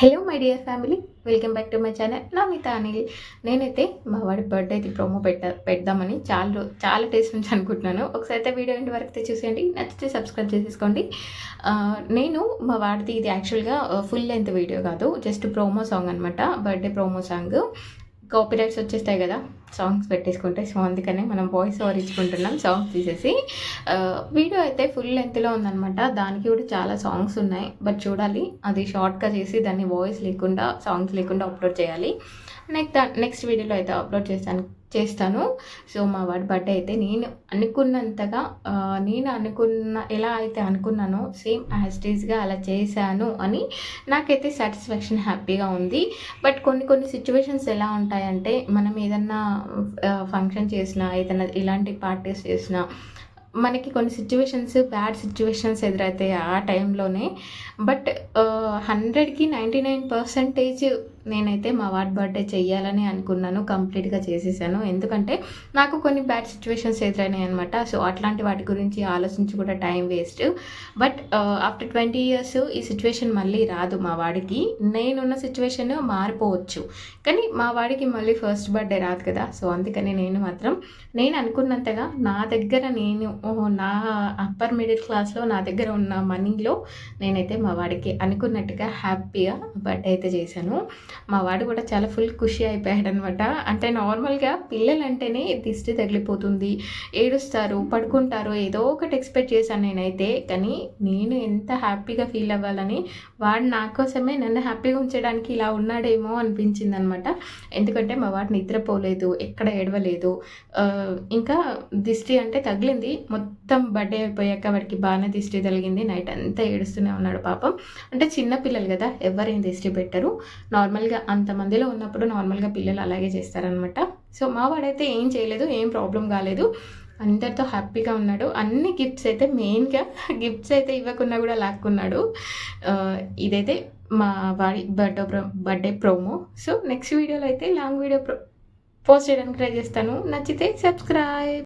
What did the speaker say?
Hello my dear family welcome back to my channel. Namita Anil నేనైతే మా వాడి బర్త్డేది promo పెట్ట పెడదామని చాలా చాలా డేస్ నుంచి అనుకుంటున్నాను. ఒకసారి అయితే వీడియో ఇంటి వరకు అయితే చూసేయండి. నచ్చితే సబ్స్క్రైబ్ చేసేసుకోండి. నేను మా వాడిది ఇది యాక్చువల్గా ఫుల్ లెంత్ వీడియో కాదు. జస్ట్ ప్రోమో సాంగ్ అనమాట బర్త్డే ప్రోమో సాంగ్ కాపీరైట్స్ వచ్చేస్తాయి కదా సాంగ్స్ పెట్టేసుకుంటే సో అందుకనే మనం వాయిస్ ఓవర్ ఇచ్చుకుంటున్నాం సాంగ్స్ తీసేసి. వీడియో అయితే ఫుల్ లెంత్లో ఉందనమాట దానికి కూడా చాలా సాంగ్స్ ఉన్నాయి. బట్ చూడాలి అది షార్ట్గా చేసి దాన్ని వాయిస్ లేకుండా సాంగ్స్ లేకుండా అప్లోడ్ చేయాలి. నెక్స్ట్ నెక్స్ట్ వీడియోలో అయితే అప్లోడ్ చేస్తాను. చేస్తాను. సో మా వాడి బర్త్డే అయితే నేను అనుకున్నంతగా నేను అనుకున్న ఎలా అయితే అనుకున్నానో సేమ్ యాజ్ అలా చేశాను అని నాకైతే సాటిస్ఫాక్షన్ హ్యాపీగా ఉంది. బట్ కొన్ని కొన్ని సిచ్యువేషన్స్ ఎలా ఉంటాయంటే మనం ఏదన్నా ఫంక్షన్ చేసినా ఏదైనా ఇలాంటి పార్టీస్ చేసినా మనకి కొన్ని సిచ్యువేషన్స్ బ్యాడ్ సిచ్యువేషన్స్ ఎదురవుతాయి ఆ టైంలోనే బట్ హండ్రెడ్కి నైంటీ నైన్ పర్సంటేజ్ నేనైతే మా వాడ్ బర్త్డే చెయ్యాలని అనుకున్నాను కంప్లీట్గా చేసేసాను. ఎందుకంటే నాకు కొన్ని బ్యాడ్ సిచ్యువేషన్స్ ఎదురైనాయి అనమాట సో అట్లాంటి వాటి గురించి ఆలోచించి కూడా time waste. But after twenty years ఈ సిచ్యువేషన్ మళ్ళీ రాదు మా వాడికి. నేనున్న సిచ్యువేషన్ మారిపోవచ్చు. కానీ మా వాడికి మళ్ళీ ఫస్ట్ బర్త్డే రాదు కదా. సో అందుకని నేను మాత్రం నేను అనుకున్నంతగా నా దగ్గర నేను నా అప్పర్ మిడిల్ క్లాస్లో నా దగ్గర ఉన్న మనీలో నేనైతే మా వాడికి అనుకున్నట్టుగా హ్యాపీగా బర్త్డే అయితే చేశాను. మా వాడు కూడా చాలా ఫుల్ ఖుషి అయిపోయాడు అనమాట అంటే నార్మల్గా పిల్లలు అంటేనే దిష్టి తగిలిపోతుంది ఏడుస్తారు పడుకుంటారు ఏదో ఒకటి ఎక్స్పెక్ట్ చేశాను నేనైతే. కానీ నేను ఎంత హ్యాపీగా ఫీల్ అవ్వాలని వాడు నా కోసమే నన్ను హ్యాపీగా ఉంచడానికి ఇలా ఉన్నాడేమో అనిపించింది అనమాట ఎందుకంటే మా వాడు నిద్రపోలేదు ఎక్కడ ఏడవలేదు. ఇంకా దిష్టి అంటే తగిలింది మొత్తం బర్త్డే అయిపోయాక వాడికి బాగానే దిష్టి తగిలింది. నైట్ అంతా ఏడుస్తూనే ఉన్నాడు పాపం. అంటే చిన్న పిల్లలు కదా ఎవరేం దిష్టి పెట్టరు. నార్మల్ నార్మల్గా అంతమందిలో ఉన్నప్పుడు నార్మల్గా పిల్లలు అలాగే చేస్తారనమాట సో మా వాడైతే ఏం చేయలేదు ఏం ప్రాబ్లం కాలేదు. అందరితో హ్యాపీగా ఉన్నాడు. అన్ని గిఫ్ట్స్ అయితే మెయిన్గా గిఫ్ట్స్ అయితే ఇవ్వకుండా కూడా లాక్కున్నాడు. ఇదైతే మా వాడి birthday pro birthday promo. So next వీడియోలో అయితే లాంగ్ వీడియో ప్రో పోస్ట్ చేయడానికి ట్రై చేస్తాను. నచ్చితే సబ్స్క్రైబ్.